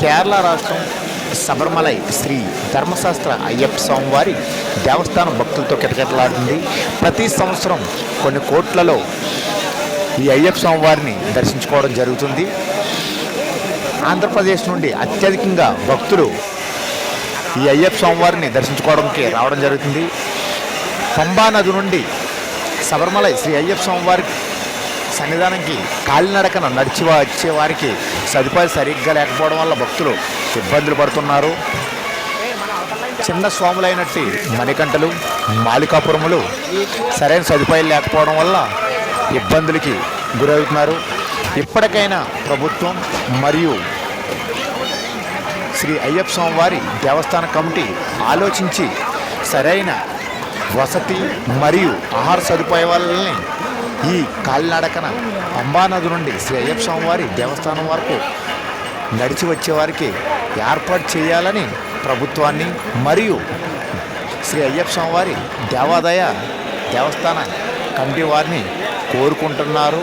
కేరళ రాష్ట్రం శబరిమలై శ్రీ ధర్మశాస్త్ర అయ్యప్ప స్వామివారి దేవస్థానం భక్తులతో కిటకిటలాడుతుంది ప్రతి సంవత్సరం కొన్ని కోట్లలో ఈ అయ్యప్ప స్వామివారిని దర్శించుకోవడం జరుగుతుంది. ఆంధ్రప్రదేశ్ నుండి అత్యధికంగా భక్తులు ఈ అయ్యప్ప స్వామివారిని దర్శించుకోవడానికి రావడం జరుగుతుంది. పంబా నది నుండి శబరిమలై శ్రీ అయ్యప్ప స్వామివారికి సన్నిధానంకి కాలినడకన నడిచి వచ్చే వారికి సదుపాయాలు సరిగ్గా లేకపోవడం వల్ల భక్తులు ఇబ్బందులు పడుతున్నారు. చిన్న స్వాములైనట్టు మణికంటలు మాలికాపురములు సరైన సదుపాయాలు లేకపోవడం వల్ల ఇబ్బందులకి గురవుతున్నారు. ఇప్పటికైనా ప్రభుత్వం మరియు శ్రీ అయ్యప్ప స్వామివారి దేవస్థాన కమిటీ ఆలోచించి సరైన వసతి మరియు ఆహార సదుపాయాలని ఈ కాలినడకన పంబానది నుండి శ్రీ అయ్యప్ప స్వామివారి దేవస్థానం వరకు నడిచి వచ్చేవారికి ఏర్పాటు చేయాలని ప్రభుత్వాన్ని మరియు శ్రీ అయ్యప్ప స్వామివారి దేవాదాయ దేవస్థాన కమిటీ వారిని కోరుకుంటున్నారు.